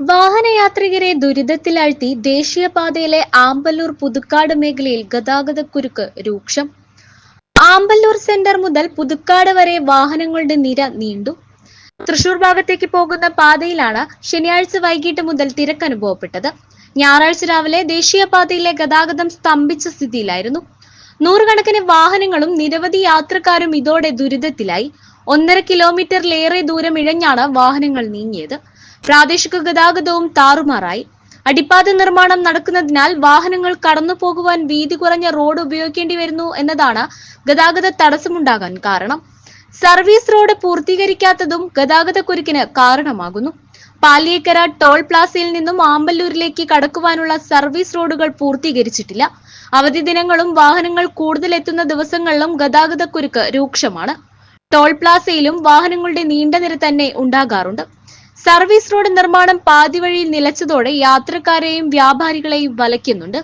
വാഹനയാത്രികരെ ദുരിതത്തിലാഴ്ത്തി ദേശീയപാതയിലെ ആമ്പല്ലൂർ പുതുക്കാട് മേഖലയിൽ ഗതാഗതക്കുരുക്ക് രൂക്ഷം. ആമ്പല്ലൂർ സെന്റർ മുതൽ പുതുക്കാട് വരെ വാഹനങ്ങളുടെ നിര നീണ്ടു. തൃശൂർ ഭാഗത്തേക്ക് പോകുന്ന പാതയിലാണ് ശനിയാഴ്ച വൈകിട്ട് മുതൽ തിരക്ക് അനുഭവപ്പെട്ടത്. ഞായറാഴ്ച രാവിലെ ദേശീയപാതയിലെ ഗതാഗതം സ്തംഭിച്ച സ്ഥിതിയിലായിരുന്നു. നൂറുകണക്കിന് വാഹനങ്ങളും നിരവധി യാത്രക്കാരും ഇതോടെ ദുരിതത്തിലായി. ഒന്നര കിലോമീറ്ററിലേറെ ദൂരം ഇഴഞ്ഞാണ് വാഹനങ്ങൾ നീങ്ങിയത്. പ്രാദേശിക ഗതാഗതവും താറുമാറായി. അടിപ്പാത നിർമ്മാണം നടക്കുന്നതിനാൽ വാഹനങ്ങൾ കടന്നു പോകുവാൻ വീതി കുറഞ്ഞ റോഡ് ഉപയോഗിക്കേണ്ടി വരുന്നു എന്നതാണ് ഗതാഗത തടസ്സമുണ്ടാകാൻ കാരണം. സർവീസ് റോഡ് പൂർത്തീകരിക്കാത്തതും ഗതാഗതക്കുരുക്കിന് കാരണമാകുന്നു. പാലിയേക്കര ടോൾ പ്ലാസയിൽ നിന്നും ആമ്പല്ലൂരിലേക്ക് കടക്കുവാനുള്ള സർവീസ് റോഡുകൾ പൂർത്തീകരിച്ചിട്ടില്ല. അവധി ദിനങ്ങളും വാഹനങ്ങൾ കൂടുതൽ എത്തുന്ന ദിവസങ്ങളിലും ഗതാഗതക്കുരുക്ക് രൂക്ഷമാണ്. ടോൾ പ്ലാസയിലും വാഹനങ്ങളുടെ നീണ്ട നിര തന്നെ ഉണ്ടാകാറുണ്ട്. സർവീസ് റോഡ് നിർമ്മാണം പാതിവഴിയിൽ നിലച്ചതോടെ യാത്രക്കാരെയും വ്യാപാരികളെയും വലയ്ക്കുന്നുണ്ട്.